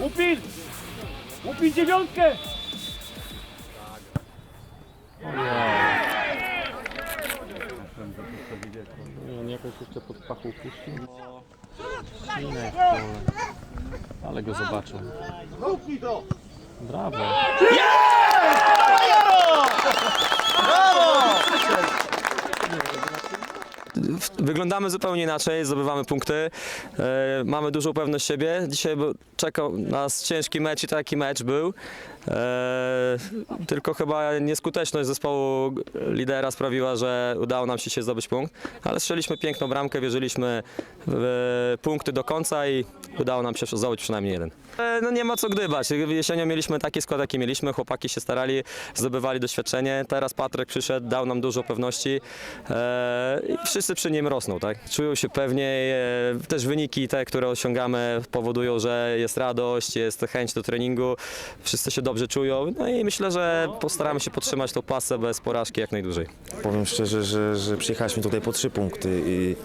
Łupin! Łupin dziewiątkę! Nie, on jakoś jeszcze pod pachą puścił. Ślinek, ale go zobaczę. Brawo. Wyglądamy zupełnie inaczej, zdobywamy punkty, e, mamy dużą pewność siebie. Dzisiaj czekał nas ciężki mecz i taki mecz był. E, tylko chyba nieskuteczność zespołu lidera sprawiła, że udało nam się, się zdobyć punkt, ale strzeliśmy piękną bramkę, wierzyliśmy w punkty do końca i udało nam się zdobyć przynajmniej jeden. E, no nie ma co gdybać. Jesienią mieliśmy taki skład, jaki mieliśmy, chłopaki się starali, zdobywali doświadczenie. Teraz Patryk przyszedł, dał nam dużo pewności i wszyscy przy nim rosną, tak? Czują się pewniej, e, też wyniki te, które osiągamy powodują, że jest radość, jest chęć do treningu, wszyscy się dobrze czują, no i myślę, że postaramy się podtrzymać tą pasę bez porażki jak najdłużej. Powiem szczerze, że, że przyjechaliśmy tutaj po trzy punkty i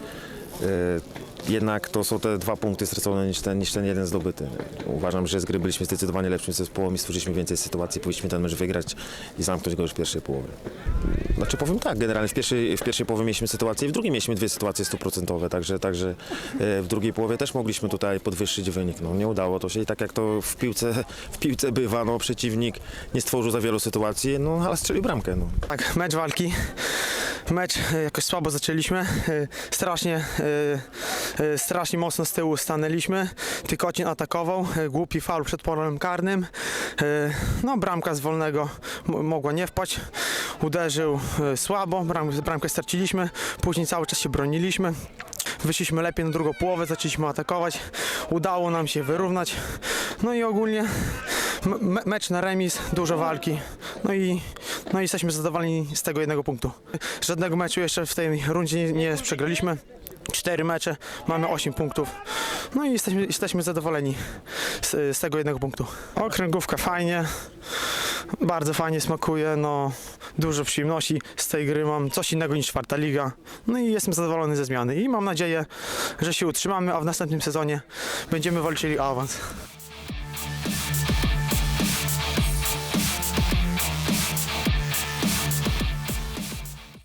jednak to są te dwa punkty stracone niż ten, niż ten jeden zdobyty. Uważam, że z gry byliśmy zdecydowanie lepszym zespołem i stworzyliśmy więcej sytuacji, powinniśmy ten mecz wygrać i zamknąć go już w pierwszej połowie. Znaczy powiem tak, generalnie w pierwszej, w pierwszej połowie mieliśmy sytuację, w drugiej mieliśmy dwie sytuacje stuprocentowe, także, także e, w drugiej połowie też mogliśmy tutaj podwyższyć wynik. No, nie udało to się i tak jak to w piłce, w piłce bywa, no, przeciwnik nie stworzył za wielu sytuacji, no, ale strzelił bramkę. No. Tak, mecz walki. Mecz e, jakoś słabo zaczęliśmy. e, Strasznie, e, strasznie mocno z tyłu stanęliśmy. Tykocin atakował. Głupi faul przed polem karnym. No, bramka z wolnego mogła nie wpaść. Uderzył słabo. Bram, bramkę straciliśmy. Później cały czas się broniliśmy. Wyszliśmy lepiej na drugą połowę, zaczęliśmy atakować. Udało nam się wyrównać. No i ogólnie me- mecz na remis, dużo walki. No i, no i jesteśmy zadowoleni z tego jednego punktu. Żadnego meczu jeszcze w tej rundzie nie, przegraliśmy. Cztery mecze, mamy 8 punktów. No i jesteśmy, jesteśmy zadowoleni z, z tego jednego punktu. Okręgówka fajnie, bardzo fajnie smakuje, no dużo przyjemności z tej gry mam, coś innego niż czwarta liga. No i jestem zadowolony ze zmiany i mam nadzieję, że się utrzymamy, a w następnym sezonie będziemy walczyli o awans.